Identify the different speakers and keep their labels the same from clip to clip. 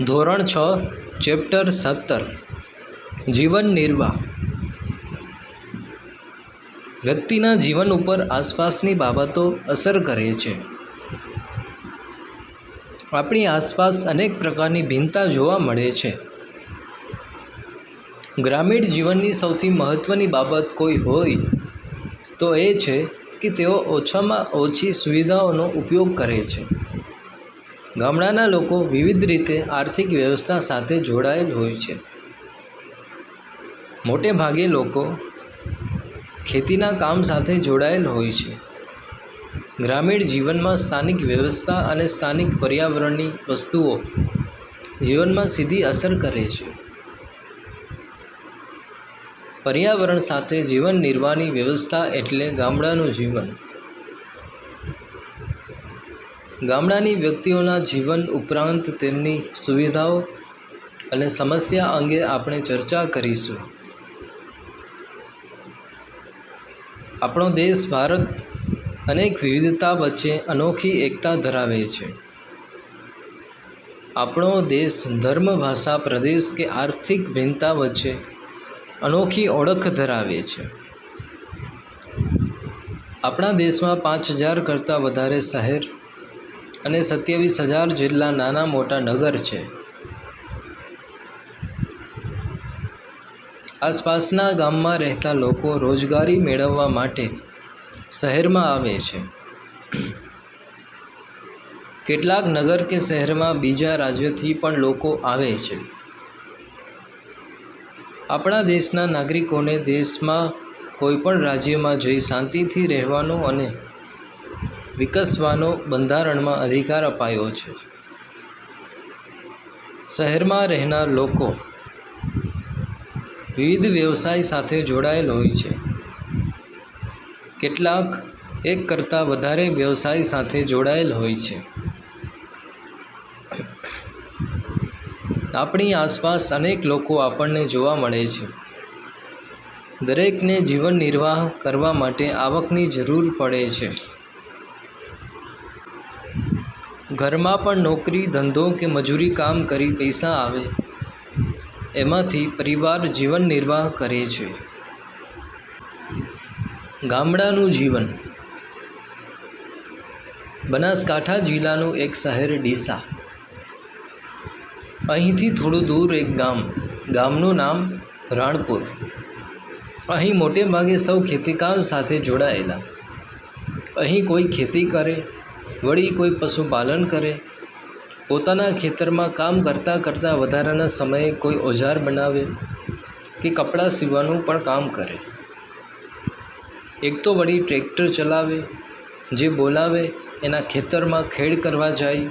Speaker 1: ધોરણ છ, ચેપ્ટર સત્તર. જીવન નિર્વાહ. વ્યક્તિના જીવન ઉપર આસપાસની બાબતો અસર કરે છે. આપણી આસપાસ અનેક પ્રકારની ભિન્નતા જોવા મળે છે. ગ્રામીણ જીવનની સૌથી મહત્ત્વની બાબત કોઈ હોય, તો એ છે કે તેઓ ઓછામાં ઓછી સુવિધાઓનો ઉપયોગ કરે છે. ગામડાના લોકો વિવિધ રીતે આર્થિક વ્યવસ્થા સાથે જોડાયેલ હોય છે. મોટે ભાગે લોકો ખેતીના કામ સાથે જોડાયેલ હોય છે. ગ્રામીણ જીવનમાં સ્થાનિક વ્યવસ્થા અને સ્થાનિક પર્યાવરણની વસ્તુઓ જીવનમાં સીધી અસર કરે છે. પર્યાવરણ સાથે જીવન નિર્વાહની વ્યવસ્થા એટલે ગામડાનું જીવન. ગામડાની વ્યક્તિઓના જીવન ઉપરાંત તેમની સુવિધાઓ અને સમસ્યા અંગે આપણે ચર્ચા કરીશું. આપણો દેશ ભારત અનેક વિવિધતા વચ્ચે અનોખી એકતા ધરાવે છે. આપણો દેશ ધર્મ, ભાષા, પ્રદેશ કે આર્થિક ભિન્નતા વચ્ચે અનોખી ઓળખ ધરાવે છે. આપણા દેશમાં પાંચ હજાર કરતાં વધારે શહેર અને સત્યાવીસ હજાર જેટલા નાના મોટા નગર છે. આસપાસના ગામમાં રહેતા લોકો રોજગારી મેળવવા માટે શહેરમાં આવે છે. કેટલાક નગર કે શહેરમાં બીજા રાજ્યથી પણ લોકો આવે છે. આપણા દેશના નાગરિકોને દેશમાં કોઈપણ રાજ્યમાં જઈ શાંતિથી રહેવાનો અને વિકસવાનો બંધારણમાં અધિકાર અપાયો છે. શહેરમાં રહેનાર લોકો વિવિધ વ્યવસાય સાથે જોડાયેલ હોય છે. કેટલાક એક કરતાં વધારે વ્યવસાય સાથે જોડાયેલ હોય છે. આપણી આસપાસ અનેક લોકો આપણને જોવા મળે છે. દરેકને જીવન નિર્વાહ કરવા માટે આવકની જરૂર પડે છે. ઘરમાં પણ નોકરી, ધંધો કે મજૂરી કામ કરી પૈસા આવે. એમાંથી પરિવાર જીવન નિર્વાહ કરે છે. ગામડાનું જીવન. બનાસકાંઠા જિલ્લાનું એક શહેર ડીસા. અહીંથી થોડું દૂર એક ગામ. ગામનું નામ રાણપુર. અહીં મોટે ભાગે સૌ ખેતીકામ સાથે જોડાયેલા. અહીં કોઈ ખેતી કરે વળી કોઈ પશુપાલન કરે? પોતાના ખેતરમાં કામ કરતાં કરતાં વધારાના સમયે કોઈ ઓજાર બનાવે કે કપડાં સીવવાનું પણ કામ કરે? એક તો વળી ટ્રેક્ટર ચલાવે, જે બોલાવે, એના ખેતરમાં ખેડ કરવા જાય.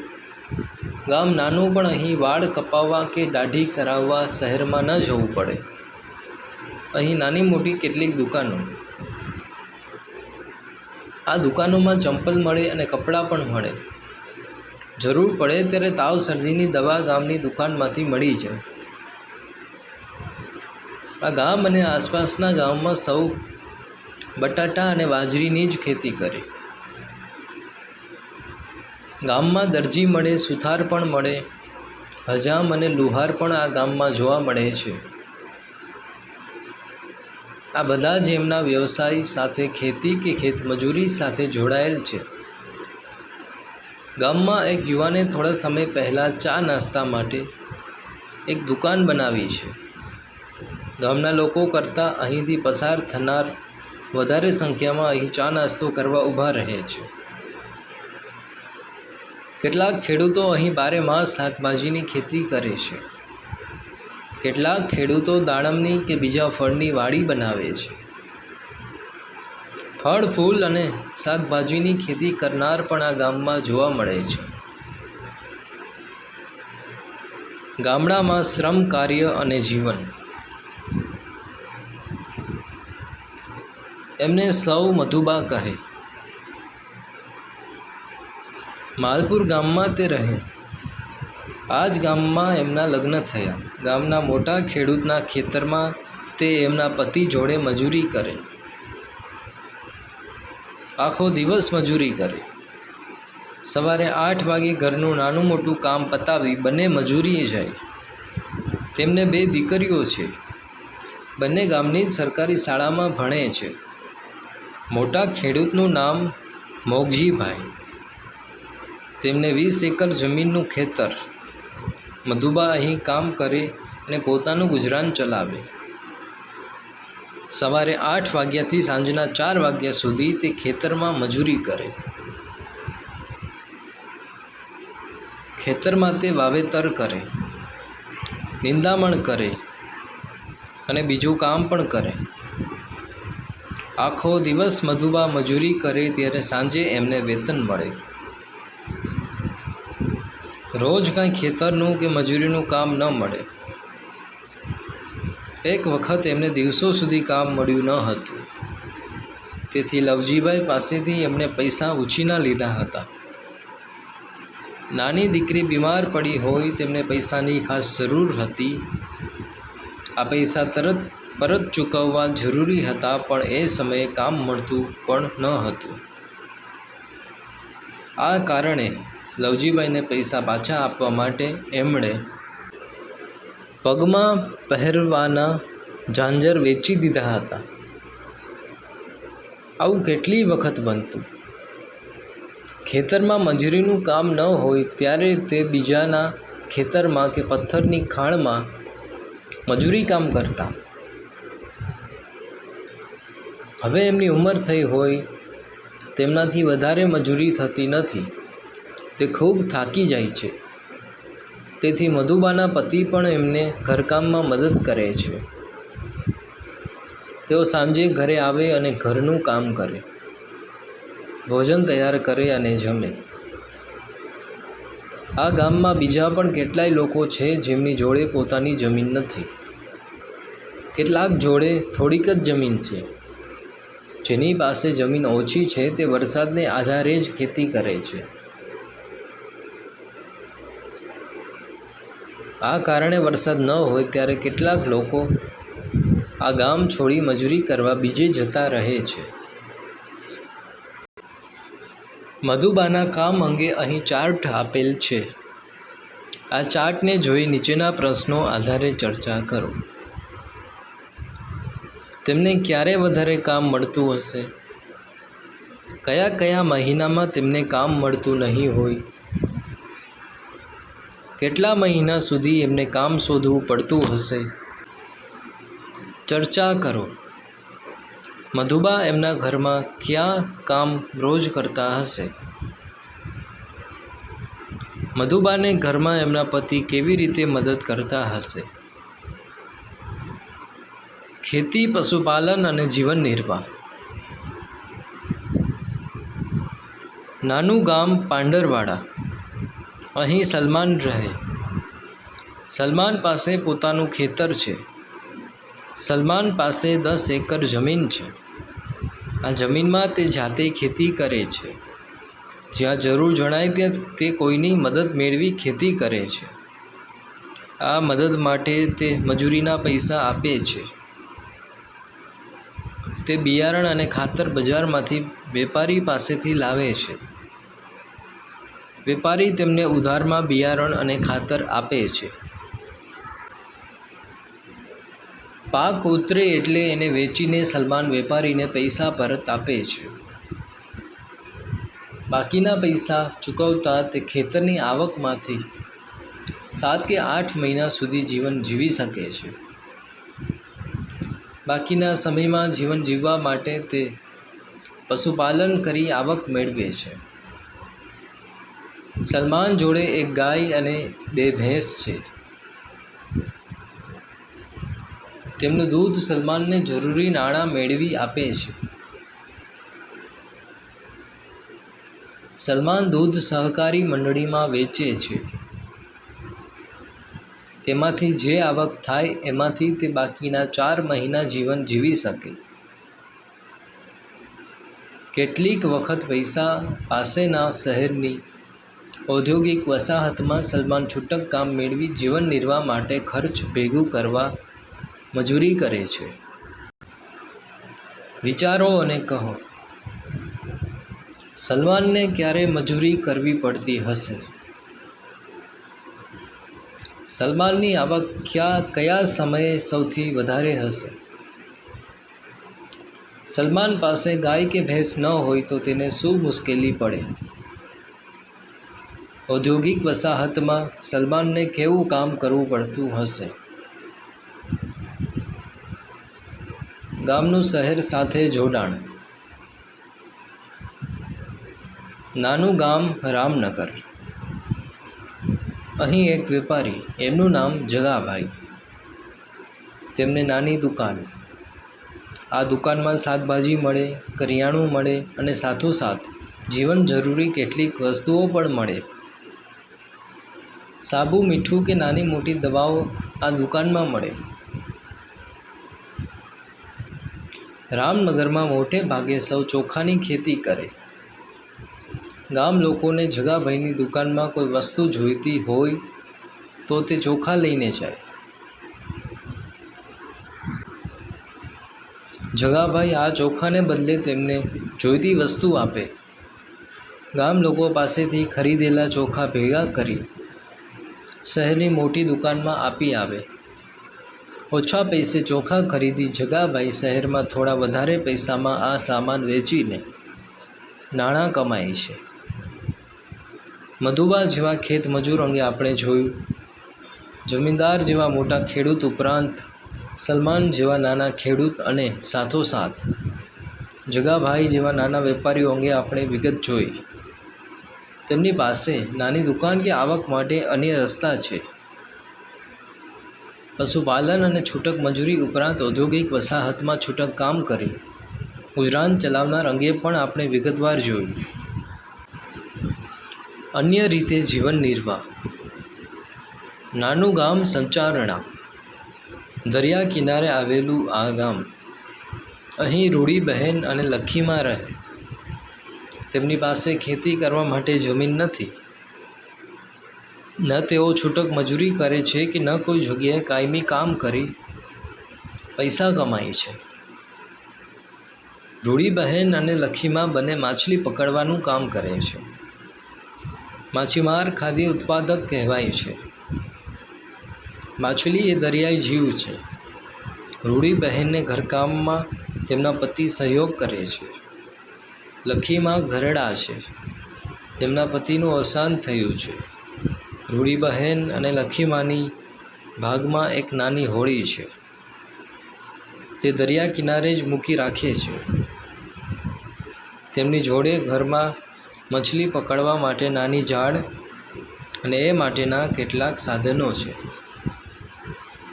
Speaker 1: ગામ નાનું પણ અહીં વાળ કપાવવા કે દાઢી કરાવવા શહેરમાં ન જવું પડે. અહીં નાની મોટી કેટલીક દુકાનો આ દુકાનોમાં ચંપલ મળે અને કપડાં પણ મળે. જરૂર પડે ત્યારે તાવ શરદીની દવા ગામની દુકાનમાંથી મળી જાય. આ ગામ અને આસપાસના ગામમાં સૌ બટાટા અને બાજરીની જ ખેતી કરે. ગામમાં દરજી મળે, સુથાર પણ મળે, હજામ અને લુહાર પણ આ ગામમાં જોવા મળે છે. આ બધા જ એમના વ્યવસાય સાથે ખેતી કે ખેતમજૂરી સાથે જોડાયેલ છે. ગામમાં એક યુવાને થોડા સમય પહેલાં ચા નાસ્તા માટે એક દુકાન બનાવી છે. ગામના લોકો કરતાં અહીંથી પસાર થનાર વધારે સંખ્યામાં અહીં ચા નાસ્તો કરવા ઊભા રહે છે. કેટલાક ખેડૂતો અહીં બારે માસ શાકભાજીની ખેતી કરે છે. કેટલાક ખેડૂતો દાડમની કે બીજા ફળની વાડી બનાવે છે. ફળ, ફૂલ અને શાકભાજીની ખેતી કરનાર પણ આ ગામમાં જોવા મળે છે. ગામડામાં શ્રમ, કાર્ય અને જીવન. એમને સૌ મધુબા કહે. માલપુર ગામમાં તે રહે. આ જ ગામમાં એમના લગ્ન થયા. ગામના મોટા ખેડૂતના ખેતરમાં તે એમના પતિ જોડે મજૂરી કરે. આખો દિવસ મજૂરી કરે. સવારે આઠ વાગે ઘરનું નાનું મોટું કામ પતાવી બંને મજૂરીએ જાય. તેમને બે દીકરીઓ છે. બંને ગામની જ સરકારી શાળામાં ભણે છે. મોટા ખેડૂતનું નામ મોગજીભાઈ. તેમને વીસ એકર જમીનનું ખેતર મધુબા અહીં કામ કરે અને પોતાનું ગુજરાન ચલાવે. સવારે આઠ વાગ્યાથી સાંજના ચાર વાગ્યા સુધી તે ખેતરમાં મજૂરી કરે. ખેતરમાં તે વાવેતર કરે, નિંદામણ કરે અને બીજું કામ પણ કરે. આખો દિવસ મધુબા મજૂરી કરે ત્યારે સાંજે એમને વેતન મળે. રોજ કાંઈ ખેતરનું કે મજૂરીનું કામ ન મળે. એક વખત એમને દિવસો સુધી કામ મળ્યું ન હતું. તેથી લવજીભાઈ પાસેથી એમણે પૈસા ઉછીના લીધા હતા. નાની દીકરી બીમાર પડી હોય તેમને પૈસાની ખાસ જરૂર હતી. આ પૈસા તરત પરત ચૂકવવા જરૂરી હતા, પણ એ સમયે કામ મળતું પણ ન હતું. આ કારણે લવજીભાઈને પૈસા પાછા આપવા માટે એમણે પગમાં પહેરવાના ઝાંઝર વેચી દીધા હતા. આવું કેટલી વખત બનતું? ખેતરમાં મજૂરીનું કામ ન હોય ત્યારે તે બીજાના ખેતરમાં કે પથ્થરની ખાણમાં મજૂરી કામ કરતા. હવે એમની ઉંમર થઈ હોય, તેમનાથી વધારે મજૂરી થતી નથી. તે ખૂબ થાકી જાય છે. તેથી મધુબાના પતિ પણ એમને ઘરકામમાં મદદ કરે છે. તેઓ સાંજે ઘરે આવે અને ઘરનું કામ કરે. ભોજન તૈયાર કરે અને જમે. આ ગામમાં બીજા પણ કેટલાય લોકો છે જેમની જોડે પોતાની જમીન નથી. કેટલાક જોડે થોડીક જ જમીન છે. જેની પાસે જમીન ઓછી છે તે વરસાદને આધારે જ ખેતી કરે છે. આ કારણે વરસાદ ન હોય ત્યારે કેટલાક લોકો આ ગામ છોડી મજૂરી કરવા બીજે જતા રહે છે. મધુબાના કામ અંગે અહીં ચાર્ટ આપેલ છે. આ ચાર્ટને જોઈ નીચેના પ્રશ્નો આધારે ચર્ચા કરો. તેમને ક્યારે વધારે કામ મળતું હશે? કયા કયા મહિનામાં તેમને કામ મળતું નહીં હોય? કેટલા મહિના સુધી એમને કામ શોધવું પડતું હશે? ચર્ચા કરો. મધુબા એમના ઘરમાં ક્યાં કામ રોજ કરતા હશે? મધુબાને ઘરમાં એમના પતિ કેવી રીતે મદદ કરતા હશે? ખેતી, પશુપાલન અને જીવન નિર્વાહ. નાનું ગામ પાંડરવાડા. અહીં સલમાન રહે. સલમાન પાસે પોતાનું ખેતર છે. સલમાન પાસે દસ એકર જમીન છે. આ જમીનમાં તે જાતે ખેતી કરે છે. જ્યાં જરૂર જણાય ત્યાં તે કોઈની મદદ મેળવી ખેતી કરે છે. આ મદદ માટે તે મજૂરીના પૈસા આપે છે. તે બિયારણ અને ખાતર બજારમાંથી વેપારી પાસેથી લાવે છે. વેપારી તેમને ઉધારમાં બિયારણ અને ખાતર આપે છે. પાક ઉતરે એટલે એને વેચીને સલમાન વેપારીને પૈસા પરત આપે છે. બાકીના પૈસા ચૂકવતા તે ખેતરની આવકમાંથી સાત કે આઠ મહિના સુધી જીવન જીવી શકે છે. બાકીના સમયમાં જીવન જીવવા માટે તે પશુપાલન કરી આવક મેળવે છે. સલમાન જોડે એક ગાય અને બે ભેંસ છે. તેમનું દૂધ સલમાનને જરૂરી નાણાં મેળવી આપે છે. સલમાન દૂધ સહકારી મંડળીમાં વેચે છે. તેમાંથી જે આવક થાય એમાંથી તે બાકીના ચાર મહિના જીવન જીવી શકે. કેટલીક વખત પૈસા પાસેના શહેરની ઔદ્યોગિક વસાહતમાં સલમાન છૂટક કામ મેળવી જીવન નિર્વાહ માટે ખર્ચ ભેગું કરવા મજૂરી કરે છે. વિચારો અને કહો, સલમાનને ક્યારે મજૂરી કરવી પડતી હશે? સલમાનની આવક ક્યાં, કયા સમયે સૌથી વધારે હશે? સલમાન પાસે ગાય કે ભેંસ ન હોય તો તેને શું મુશ્કેલી પડે? ઔદ્યોગિક વસાહતમાં સલમાનને કેવું કામ કરવું પડતું હશે? ગામનું શહેર સાથે જોડાણ. નાનું ગામ રામનગર. અહીં એક વેપારી, એમનું નામ જગાભાઈ. તેમને નાની દુકાન. આ દુકાનમાં શાકભાજી મળે, કરિયાણું મળે અને સાથોસાથ જીવન જરૂરી કેટલીક વસ્તુઓ પણ મળે. સાબુ, મીઠું કે નાની મોટી દવાઓ આ દુકાનમાં મળે? રામનગરમાં મોટે ભાગે સૌ ચોખાની ખેતી કરે. ગામ લોકોને જગાભાઈની દુકાનમાં કોઈ વસ્તુ જોઈતી હોય તો તે ચોખા લઈને જાય. જગાભાઈ આ ચોખાને બદલે તેમને જોઈતી વસ્તુ આપે. ગામ લોકો પાસેથી ખરીદેલા ચોખા ભેગા કરી શહેરની મોટી દુકાનમાં આપી આવે. ઓછા પૈસે ચોખા ખરીદી જગાભાઈ શહેરમાં થોડા વધારે પૈસામાં આ સામાન વેચીને નાણાં કમાય છે. મધુબા જેવા ખેત મજૂર અંગે આપણે જોયું. જમીનદાર જેવા મોટા ખેડૂત ઉપરાંત સલમાન જેવા નાના ખેડૂત અને સાથોસાથ જગાભાઈ જેવા નાના વેપારીઓ અંગે આપણે વિગત જોઈ. તેમની પાસે નાની દુકાન કે આવક માટે અન્ય રસ્તા છે. પશુપાલન અને છૂટક મજૂરી ઉપરાંત ઔદ્યોગિક વસાહતમાં છૂટક કામ કરી. ગુજરાન ચલાવનાર અંગે પણ આપણે વિગતવાર જોયું. અન્ય રીતે જીવન નિર્વાહ. નાનું ગામ સંચારણા. દરિયા કિનારે આવેલું આ ગામ. અહીં રૂડીબહેન અને લખીમાં રહે. તેમની પાસે ખેતી કરવા માટે જમીન નથી. ન તેઓ છૂટક મજૂરી કરે છે કે ન કોઈ જગ્યાએ કાયમી કામ કરી પૈસા કમાય છે. રૂડીબહેન અને લખીમાં બંને માછલી પકડવાનું કામ કરે છે. માછીમાર ખાદ્ય ઉત્પાદક કહેવાય છે. માછલી એ દરિયાઈ જીવ છે. રૂડીબહેનને ઘરકામમાં તેમના પતિ સહયોગ કરે છે. લખીમાં ઘરડા છે. તેમના પતિનું અવસાન થયું છે. રૂડીબહેન અને લખીમાની ભાગમાં એક નાની હોળી છે. તે દરિયા કિનારે જ મૂકી રાખે છે. તેમની જોડે ઘરમાં મછલી પકડવા માટે નાની જાળ અને એ માટેના કેટલાક સાધનો છે.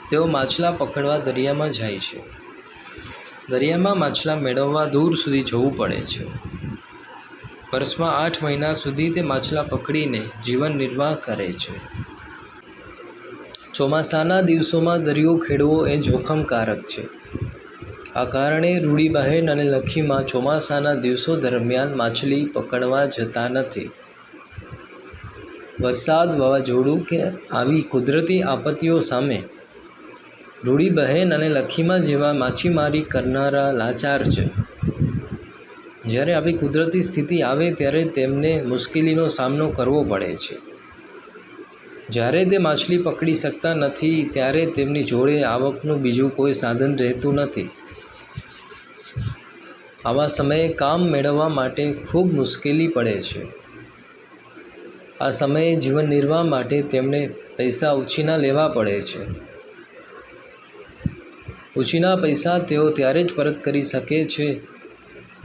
Speaker 1: તેઓ માછલા પકડવા દરિયામાં જાય છે. દરિયામાં માછલા મેળવવા દૂર સુધી જવું પડે છે. વર્ષમાં આઠ મહિના સુધી તે માછલા પકડીને જીવન નિર્વાહ કરે છે. ચોમાસાના દિવસોમાં દરિયો ખેડવો એ જોખમકારક છે. આ કારણે રૂડીબહેન અને લખીમાં ચોમાસાના દિવસો દરમિયાન માછલી પકડવા જતા નથી. વરસાદ વાવાઝોડું કે આવી કુદરતી આપત્તિઓ સામે રૂડીબહેન અને લખીમાં જેવા માછીમારી કરનારા લાચાર છે. જ્યારે આવી કુદરતી સ્થિતિ આવે ત્યારે તેમને મુશ્કેલીનો સામનો કરવો પડે છે. જ્યારે તે માછલી પકડી શકતા નથી, ત્યારે તેમની જોડે આવકનું બીજું કોઈ સાધન રહેતું નથી. આવા સમયે કામ મેળવવા માટે ખૂબ મુશ્કેલી પડે છે. આ સમયે જીવન નિર્વાહ માટે તેમણે પૈસા ઉછીના લેવા પડે છે. ઉછીના પૈસા તેઓ ત્યારે જ પરત કરી શકે છે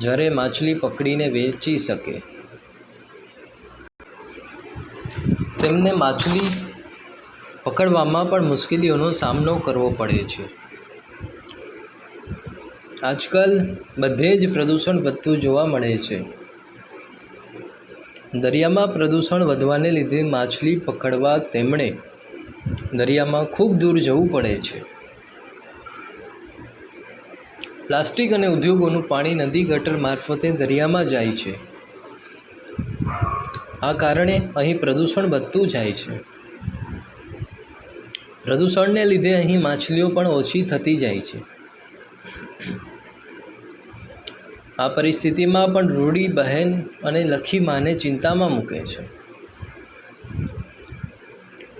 Speaker 1: જ્યારે માછલી પકડીને વેચી શકે. તેમને માછલી પકડવામાં પણ મુશ્કેલીઓનો સામનો કરવો પડે છે. આજકાલ બધે જ પ્રદૂષણ વધતું જોવા મળે છે. દરિયામાં પ્રદૂષણ વધવાને લીધે માછલી પકડવા તેમણે દરિયામાં ખૂબ દૂર જવું પડે છે. પ્લાસ્ટિક અને ઉદ્યોગોનું પાણી નદી ગટર મારફતે દરિયામાં જાય છે. આ કારણે અહીં પ્રદૂષણ વધતું જાય છે. પ્રદૂષણને લીધે અહીં માછલીઓ પણ ઓછી થતી જાય છે. આ પરિસ્થિતિમાં પણ રૂડી, બહેન અને લખી માને ચિંતામાં મૂકે છે.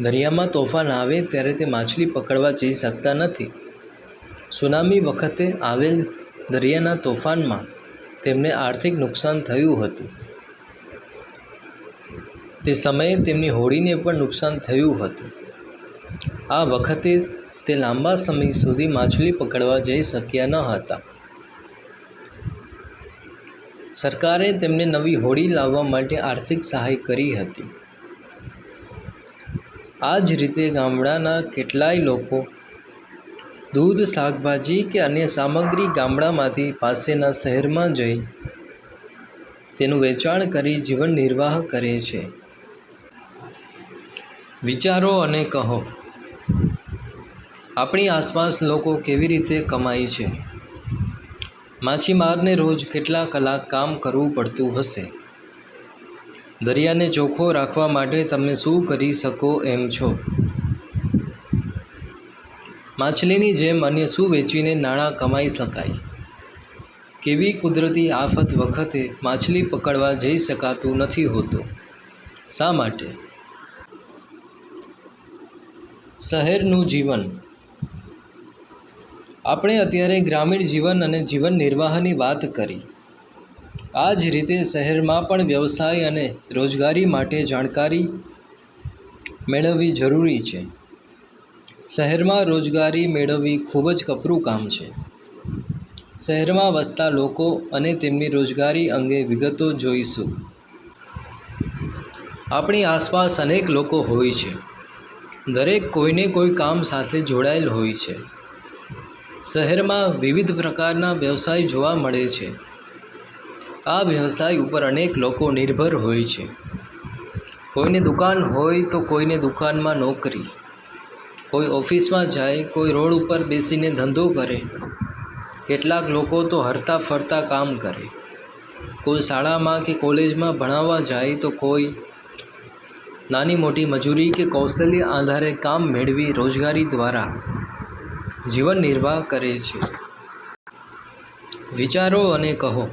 Speaker 1: દરિયામાં તોફાન આવે ત્યારે તે માછલી પકડવા જઈ શકતા નથી. સુનામી વખતે આવેલ દરિયાના તોફાનમાં તેમને આર્થિક નુકસાન થયું હતું. તે સમયે તેમની હોડીને પણ નુકસાન થયું હતું. આ વખતે તે લાંબા સમય સુધી માછલી પકડવા જઈ શક્યા ન હતા. સરકારે તેમને નવી હોડી લાવવા માટે આર્થિક સહાય કરી હતી. આ જ રીતે ગામડાના કેટલાય લોકો દૂધ, શાકભાજી કે અન્ય સામગ્રી ગામડામાંથી પાસેના શહેરમાં જઈ તેનું વેચાણ કરી જીવન નિર્વાહ કરે છે. વિચારો અને કહો, આપણી આસપાસ લોકો કેવી રીતે કમાય છે? માછીમારને રોજ કેટલા કલાક કામ કરવું પડતું હશે? દરિયાને ચોખ્ખો રાખવા માટે તમે શું કરી શકો એમ છો? માછલીની જેમ અન્ય શું વેચીને નાણાં કમાઈ શકાય? કેવી કુદરતી આફત વખતે માછલી પકડવા જઈ શકાતું નથી હોતું? શા માટે? શહેરનું જીવન. આપણે અત્યારે ગ્રામીણ જીવન અને જીવન નિર્વાહની વાત કરી. આ જ રીતે શહેરમાં પણ વ્યવસાય અને રોજગારી માટે જાણકારી મેળવવી જરૂરી છે. શહેરમાં રોજગારી મેળવવી ખૂબ જ કપરું કામ છે. શહેરમાં વસતા લોકો અને તેમની રોજગારી અંગે વિગતો જોઈશું. આપણી આસપાસ અનેક લોકો હોય છે. દરેક કોઈને કોઈ કામ સાથે જોડાયેલ હોય છે. શહેરમાં વિવિધ પ્રકારના વ્યવસાય જોવા મળે છે. આ વ્યવસાય ઉપર અનેક લોકો નિર્ભર હોય છે. કોઈને દુકાન હોય તો કોઈને દુકાનમાં નોકરી. કોઈ ઓફિસમાં જાય, કોઈ રોડ ઉપર બેસીને ધંધો કરે. કેટલાક લોકો તો હરતા ફરતા કામ કરે. કોઈ શાળામાં કે કોલેજમાં ભણાવવા જાય તો કોઈ નાની મોટી મજૂરી કે કૌશલ્ય આધારે કામ મેળવી રોજગારી દ્વારા જીવન નિર્વાહ કરે છે. વિચારો અને કહો,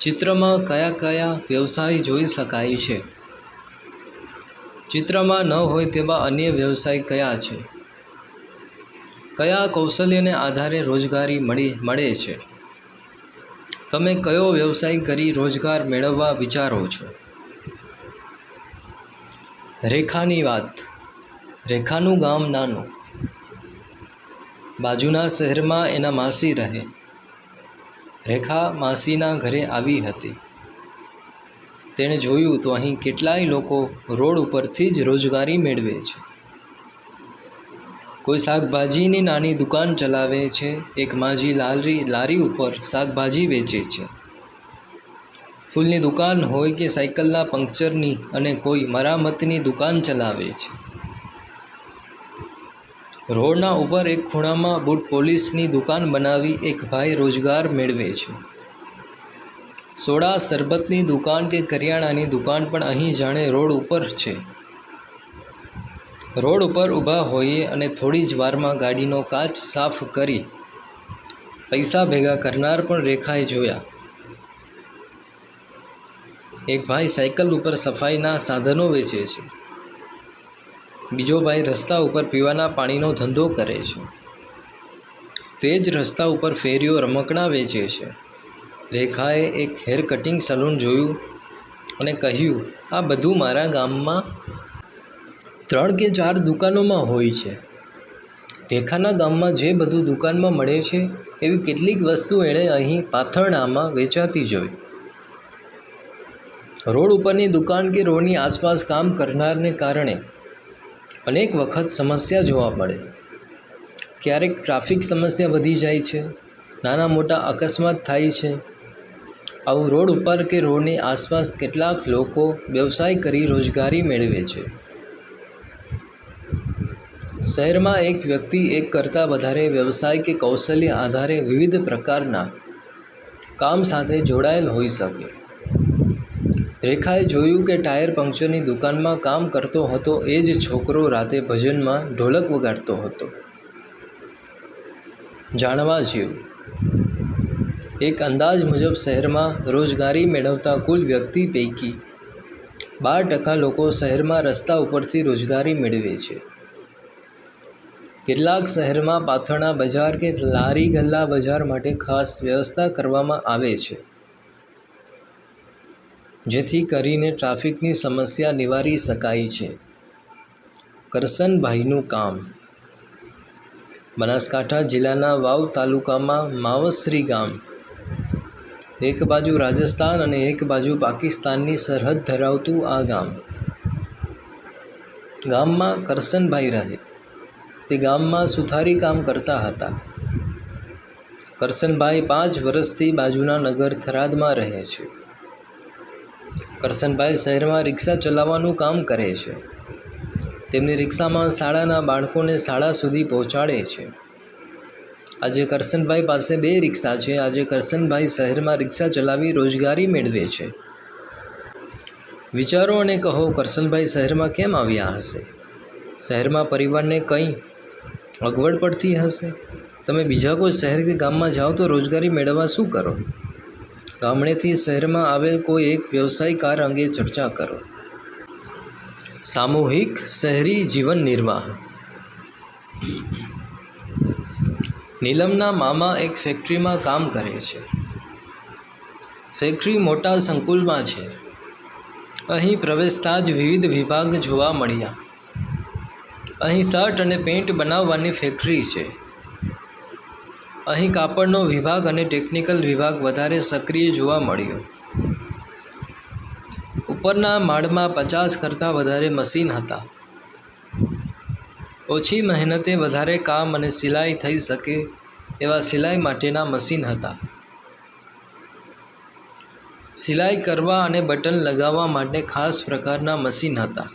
Speaker 1: ચિત્રમાં કયા કયા વ્યવસાય જોઈ શકાય છે? ચિત્રમાં ન હોય તેવા અન્ય વ્યવસાય કયા છે? કયા કૌશલ્યને આધારે રોજગારી મળી, મળે છે? તમે કયો વ્યવસાય કરી રોજગાર મેળવવા વિચારો છો? રેખાની વાત. રેખાનું ગામ નાનું. બાજુના શહેરમાં એના માસી રહે. રેખા માસીના ઘરે આવી હતી. તેણે જોયું તો અહીં કેટલાય લોકો રોડ ઉપરથી જ રોજગારી મેળવે છે. કોઈ શાકભાજીની નાની દુકાન ચલાવે છે, એક માજી લારી લારી ઉપર શાકભાજી વેચે છે. ફૂલની દુકાન હોય કે સાયકલના પંક્ચરની અને કોઈ મરામતની દુકાન ચલાવે છે. રોડના ઉપર એક ખૂણામાં બૂટ પોલીસની દુકાન બનાવી એક ભાઈ રોજગાર મેળવે છે. સોડા શરબતની દુકાન કે કરિયાણાની દુકાન પણ અહીં જાણે રોડ ઉપર છે. રોડ ઉપર ઊભા હોઈએ અને થોડી જ વારમાં ગાડીનો કાચ સાફ કરી પૈસા ભેગા કરનાર પણ રેખાએ જોયા. એક ભાઈ સાયકલ ઉપર સફાઈના સાધનો વેચે છે. બીજો ભાઈ રસ્તા ઉપર પીવાના પાણીનો ધંધો કરે છે. તે જ રસ્તા ઉપર ફેરીઓ રમકડાં વેચે છે. રેખાએ એક હેર કટિંગ સલૂન જોયું અને કહ્યું, આ બધું મારા ગામમાં ત્રણ કે ચાર દુકાનોમાં હોય છે. રેખાના ગામમાં જે બધું દુકાનમાં મળે છે, એવી કેટલીક વસ્તુ એણે અહીં પાથરણામાં વેચાતી જોઈ. રોડ ઉપરની દુકાન કે રોડની આસપાસ કામ કરનારને કારણે અનેક વખત સમસ્યા જોવા મળે. ક્યારેક ટ્રાફિક સમસ્યા વધી જાય છે, નાના મોટા અકસ્માત થાય છે આવું રોડ ઉપર કે રોડની આસપાસ કેટલાક લોકો વ્યવસાય કરી રોજગારી મેળવે છે. શહેરમાં એક વ્યક્તિ એક કરતાં વધારે વ્યવસાય કે કૌશલ્ય આધારે વિવિધ પ્રકારના કામ સાથે જોડાયેલ હોઈ શકે. રેખાએ જોયું કે ટાયર પંક્ચરની દુકાનમાં કામ કરતો હતો એ જ છોકરો રાતે ભજનમાં ઢોલક વગાડતો હતો. જાણવા જેવું. એક અંદાજ મુજબ શહેરમાં રોજગારી મેળવતા કુલ વ્યક્તિ પૈકી બાર ટકા લોકો શહેરમાં રસ્તા ઉપરથી રોજગારી મેળવે છે. કેટલાક શહેરમાં પાથરણા બજાર કે લારી ગલ્લા બજાર માટે ખાસ વ્યવસ્થા કરવામાં આવે છે. જેથી કરીને ટ્રાફિકની સમસ્યા નિવારી શકાય છે. કરસનભાઈનું કામ. બનાસકાંઠા જિલ્લાના વાવ તાલુકામાં માવસરી ગામ એક બાજુ રાજસ્થાન અને એક બાજુ પાકિસ્તાનની સરહદ ધરાવતું આ ગામ. ગામમાં કરસનભાઈ રહે. તે ગામમાં સુથારી કામ કરતા હતા. કરસનભાઈ પાંચ વર્ષથી બાજુના નગર થરાદમાં રહે છે. કરસનભાઈ શહેરમાં રિક્ષા ચલાવવાનું કામ કરે છે. તેમની રિક્ષામાં શાળાના બાળકોને શાળા સુધી પહોંચાડે છે. આજે કરસનભાઈ પાસે બે રિક્ષા છે. આજે કરસનભાઈ શહેરમાં રિક્ષા ચલાવી રોજગારી મેળવે છે. વિચારો અને કહો, કરસનભાઈ શહેરમાં કેમ આવ્યા હશે? શહેરમાં પરિવારને કંઈ અગવડ પડતી હશે? તમે બીજા કોઈ શહેર કે ગામમાં જાઓ તો રોજગારી મેળવવા શું કરો? ગામડેથી શહેરમાં આવેલ કોઈ એક વ્યવસાય કાર અંગે ચર્ચા કરો. સામૂહિક શહેરી જીવન નિર્વાહ. નીલમના મામા એક ફેક્ટરીમાં કામ કરે છે. ફેક્ટરી મોટા સંકુલમાં છે. અહીં પ્રવેશતા જ વિવિધ વિભાગ જોવા મળ્યા. અહીં શર્ટ અને પેન્ટ બનાવવાની ફેક્ટરી છે. અહીં કાપડનો વિભાગ અને ટેકનિકલ વિભાગ વધારે સક્રિય જોવા મળ્યો. ઉપરના માળમાં પચાસ કરતાં વધારે મશીન હતા. ઓછી મહેનતે વધારે કામ અને સિલાઈ થઈ શકે એવા સિલાઈ માટેના મશીન હતા. સિલાઈ કરવા અને બટન લગાવવા માટે ખાસ પ્રકારના મશીન હતા.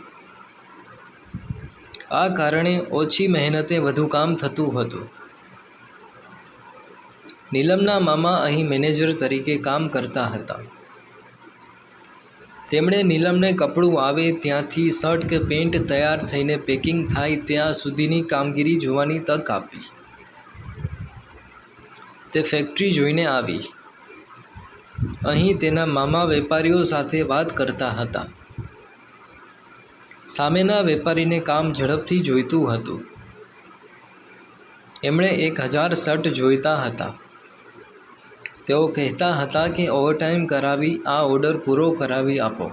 Speaker 1: આ કારણે ઓછી મહેનતે વધુ કામ થતું હતું. નીલમના મામા અહીં મેનેજર તરીકે કામ કરતા હતા. તેમણે નીલમને કપડું આવે ત્યાંથી શર્ટ કે પેન્ટ તૈયાર થઈને પેકિંગ થાય ત્યાં સુધીની કામગીરી જોવાની તક આપી. તે ફેક્ટરી જોઈને આવી. અહીં તેના મામા વેપારીઓ સાથે વાત કરતા હતા. સામેના વેપારીને કામ ઝડપથી જોઈતું હતું. એમણે એક હજાર શર્ટ જોઈતા હતા. તેઓ કહેતા હતા કે ઓવરટાઈમ કરાવી, આ ઓર્ડર પૂરો કરાવી આપો.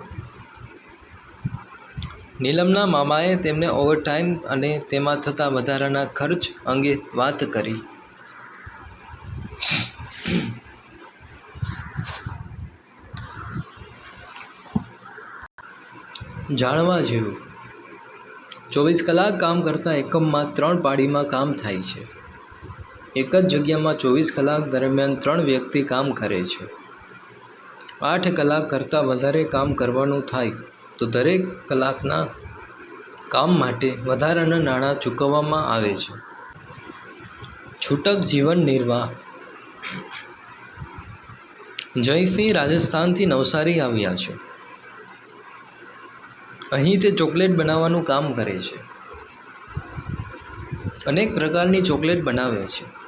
Speaker 1: નીલમના મામાએ તેમને ઓવરટાઈમ અને તેમાં થતા વધારાના ખર્ચ અંગે વાત કરી. જાણવા જેવું. ચોવીસ કલાક કામ કરતા એકમમાં ત્રણ પાળીમાં કામ થાય છે. એક જ જગ્યામાં ચોવીસ કલાક દરમિયાન ત્રણ વ્યક્તિ કામ કરે છે. આઠ કલાક કરતાં વધારે કામ કરવાનું થાય તો દરેક કલાકના કામ માટે વધારાના નાણાં ચૂકવવામાં આવે છે. છૂટક જીવન નિર્વાહ. જયસિંહ રાજસ્થાનથી નવસારી આવ્યા છે. અહીં તે ચોકલેટ બનાવવાનું કામ કરે છે. અનેક પ્રકારની ચોકલેટ બનાવે છે.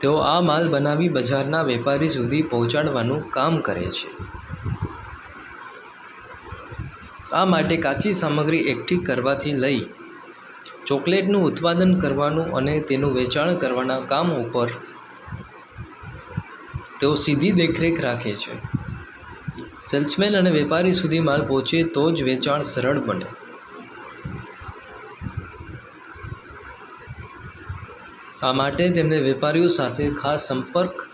Speaker 1: તેઓ આ માલ બનાવી બજારના વેપારી સુધી પહોંચાડવાનું કામ કરે છે. આ માટે કાચી સામગ્રી એકઠી કરવાથી લઈ ચોકલેટનું ઉત્પાદન કરવાનું અને તેનું વેચાણ કરવાના કામ ઉપર તેઓ સીધી દેખરેખ રાખે છે. સેલ્સમેન અને વેપારી સુધી માલ પહોંચે તો જ વેચાણ સરળ બને. આ માટે તેમને વેપારીઓ સાથે ખાસ સંપર્ક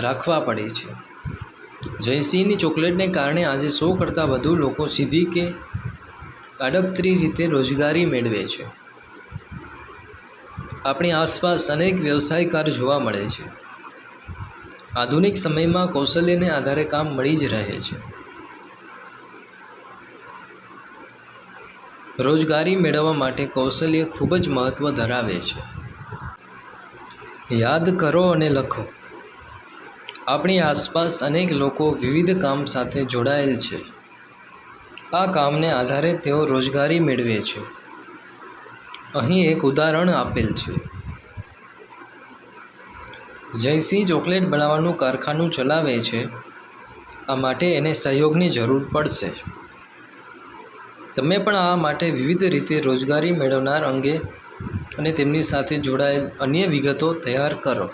Speaker 1: રાખવા પડે છે. જયસિંહની ચોકલેટને કારણે આજે સો કરતાં વધુ લોકો સીધી કે અડકતરી રીતે રોજગારી મેળવે છે. આપણી આસપાસ અનેક વ્યવસાયકાર જોવા મળે છે. આધુનિક સમયમાં કૌશલ્યને આધારે કામ મળી જ રહે છે. રોજગારી મેળવવા માટે કૌશલ્ય ખૂબ જ મહત્ત્વ ધરાવે છે. યાદ કરો અને લખો. આપણી આસપાસ અનેક લોકો વિવિધ કામ સાથે જોડાયેલ છે. આ કામને આધારે તેઓ રોજગારી મેળવે છે. અહીં એક ઉદાહરણ આપેલ છે. જયસિંહ ચોકલેટ બનાવવાનું કારખાનું ચલાવે છે. આ માટે એને સહયોગની જરૂર પડશે. તમે પણ આ માટે વિવિધ રીતે રોજગારી મેળવનાર અંગે અને તેમની સાથે જોડાયેલ અન્ય વિગતો તૈયાર કરો.